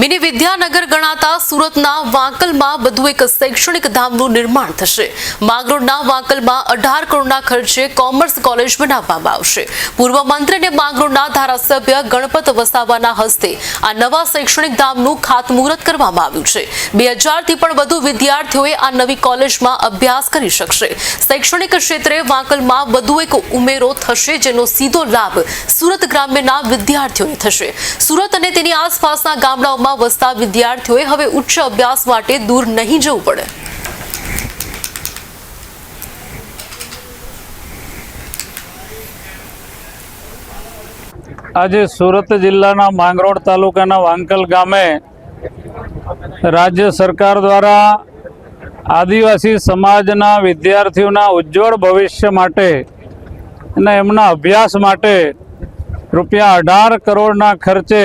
Mini Vidyanagar ગણાતા સુરતના વાંકલમાં વધુ એક શૈક્ષણિક ધામનું નિર્માણ થશે. માંગરોળના વાંકલમાં અઢાર કરોડના ખર્ચે કોમર્સ કોલેજ બનાવવામાં આવશે. પૂર્વ મંત્રી અને માંગરોળના ધારાસભ્ય ગણપત વસાવાના હસ્તે આ નવા શૈક્ષણિક ધામનું ખાતમુહૂર્ત કરવામાં આવ્યું છે. બે હજારથી પણ વધુ વિદ્યાર્થીઓએ આ નવી કોલેજમાં અભ્યાસ કરી શકશે. શૈક્ષણિક ક્ષેત્રે વાંકલમાં વધુ એક ઉમેરો થશે જેનો સીધો લાભ સુરત ગ્રામ્યના વિદ્યાર્થીઓને થશે. સુરત અને તેની આસપાસના ગામડાઓમાં વસતા વિદ્યાર્થીઓએ હવે ઉચ્ચ અભ્યાસ માટે દૂર નહીં જવું પડે. આજે સુરત જિલ્લાના માંગરોળ તાલુકાના વાંકલ ગામે રાજ્ય સરકાર દ્વારા આદિવાસી સમાજના વિદ્યાર્થીઓના ઉજ્જવળ ભવિષ્ય માટે અને એમના અભ્યાસ માટે રૂપિયા અઢાર કરોડના ખર્ચે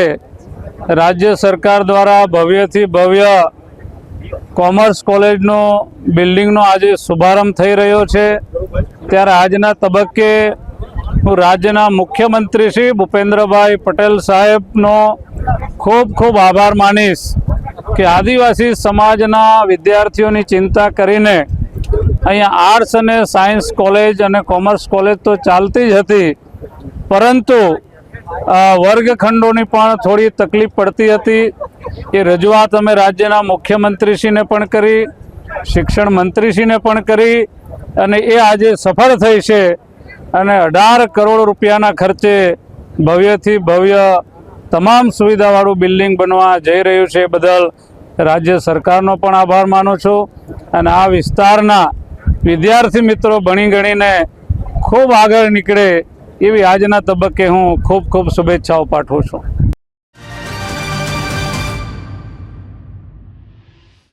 રાજ્ય સરકાર દ્વારા ભવ્યથી ભવ્ય કોમર્સ કોલેજનો, બિલ્ડિંગનો આજે શુભારંભ થઈ રહ્યો છે. ત્યારે આજના તબક્કે હું રાજ્યના મુખ્યમંત્રી શ્રી ભૂપેન્દ્રભાઈ પટેલ સાહેબનો ખૂબ ખૂબ આભાર માનીશ કે આદિવાસી સમાજના વિદ્યાર્થીઓની ચિંતા કરીને અહીંયા આર્ટ્સ અને સાયન્સ કોલેજ અને કોમર્સ કોલેજ તો ચાલતી જ હતી. પરંતુ વર્ગખંડોની પણ થોડી તકલીફ પડતી હતી. એ રજૂઆત અમે રાજ્યના મુખ્યમંત્રીશ્રીને પણ કરી, શિક્ષણ મંત્રીશ્રીને પણ કરી અને એ આજે સફળ થઈ છે અને અઢાર કરોડ રૂપિયાના ખર્ચે ભવ્યથી ભવ્ય તમામ સુવિધાવાળું બિલ્ડિંગ બનવા જઈ રહ્યું છે બદલ રાજ્ય સરકારનો પણ આભાર માનું છું અને આ વિસ્તારના વિદ્યાર્થી મિત્રો ભણી ગણીને ખૂબ આગળ નીકળે એવી આજના તબક્કે હું ખૂબ ખૂબ શુભેચ્છાઓ પાઠવું છું.